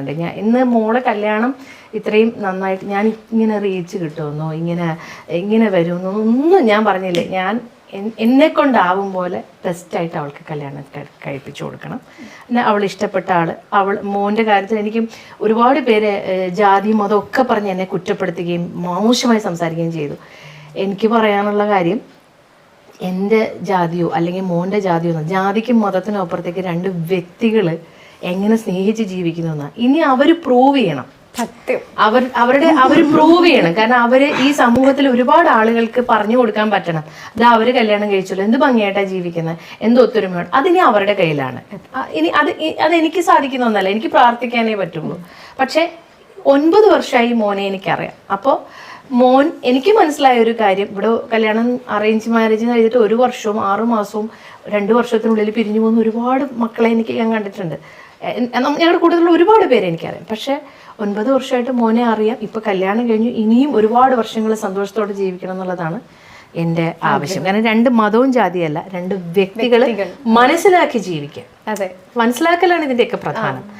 ഉണ്ട് ഞാൻ ഇന്ന് മോളെ കല്യാണം ഇത്രയും നന്നായിട്ട് ഞാൻ ഇങ്ങനെ റീച്ച് കിട്ടുമെന്നോ ഇങ്ങനെ ഇങ്ങനെ വരുമെന്നോ ഒന്നും ഞാൻ പറഞ്ഞില്ലേ. ഞാൻ എന്നെ കൊണ്ടാവും പോലെ ബെസ്റ്റായിട്ട് അവൾക്ക് കല്യാണം കഴിപ്പിച്ചു കൊടുക്കണം. പിന്നെ അവൾ ഇഷ്ടപ്പെട്ട ആൾ അവൾ മോന്റെ കാര്യത്തിൽ എനിക്ക് ഒരുപാട് പേര് ജാതി മതം ഒക്കെ പറഞ്ഞ് എന്നെ കുറ്റപ്പെടുത്തുകയും മോശമായി സംസാരിക്കുകയും ചെയ്തു. എനിക്ക് പറയാനുള്ള കാര്യം എന്റെ ജാതിയോ അല്ലെങ്കിൽ മോന്റെ ജാതിയോ ജാതിക്കും മതത്തിനും അപ്പുറത്തേക്ക് രണ്ട് വ്യക്തികൾ എങ്ങനെ സ്നേഹിച്ച് ജീവിക്കുന്നു എന്നാ. ഇനി അവർ പ്രൂവ് ചെയ്യണം. സത്യം. അവർ അവരുടെ അവർ പ്രൂവ് ചെയ്യണം. കാരണം അവർ ഈ സമൂഹത്തിൽ ഒരുപാട് ആളുകൾക്ക് പറഞ്ഞു കൊടുക്കാൻ പറ്റണം. അത് അവർ കല്യാണം കഴിച്ചല്ലോ. എന്ത് ഭംഗിയായിട്ടാ ജീവിക്കുന്നത് എന്ത് ഒത്തൊരുമയാണ് അതിനി അവരുടെ കയ്യിലാണ്. ഇനി അത് അത് എനിക്ക് സാധിക്കുന്ന ഒന്നല്ല. എനിക്ക് പ്രാർത്ഥിക്കാനേ പറ്റുള്ളൂ. പക്ഷെ ഒൻപത് വർഷമായി മോനെ എനിക്കറിയാം. അപ്പോൾ മോൻ എനിക്ക് മനസ്സിലായ ഒരു കാര്യം. ഇവിടെ കല്യാണം അറേഞ്ച് മാരേജ് കഴിഞ്ഞിട്ട് ഒരു വർഷവും ആറു മാസവും രണ്ട് വർഷത്തിനുള്ളിൽ പിരിഞ്ഞു പോകുന്ന ഒരുപാട് മക്കളെ എനിക്ക് ഞാൻ കണ്ടിട്ടുണ്ട്. ഞങ്ങളുടെ കൂടുതലുള്ള ഒരുപാട് പേരെ എനിക്കറിയാം. പക്ഷെ ഒൻപത് വർഷമായിട്ട് മോനെ അറിയാം. ഇപ്പൊ കല്യാണം കഴിഞ്ഞു. ഇനിയും ഒരുപാട് വർഷങ്ങൾ സന്തോഷത്തോടെ ജീവിക്കണം എന്നുള്ളതാണ് എന്റെ ആവശ്യം. കാരണം രണ്ട് മതവും ജാതിയല്ല. രണ്ട് വ്യക്തികൾ. മനസ്സിലാക്കി ജീവിക്കുക. അതെ. മനസ്സിലാക്കലാണ് ഇതിന്റെയൊക്കെ പ്രധാനം.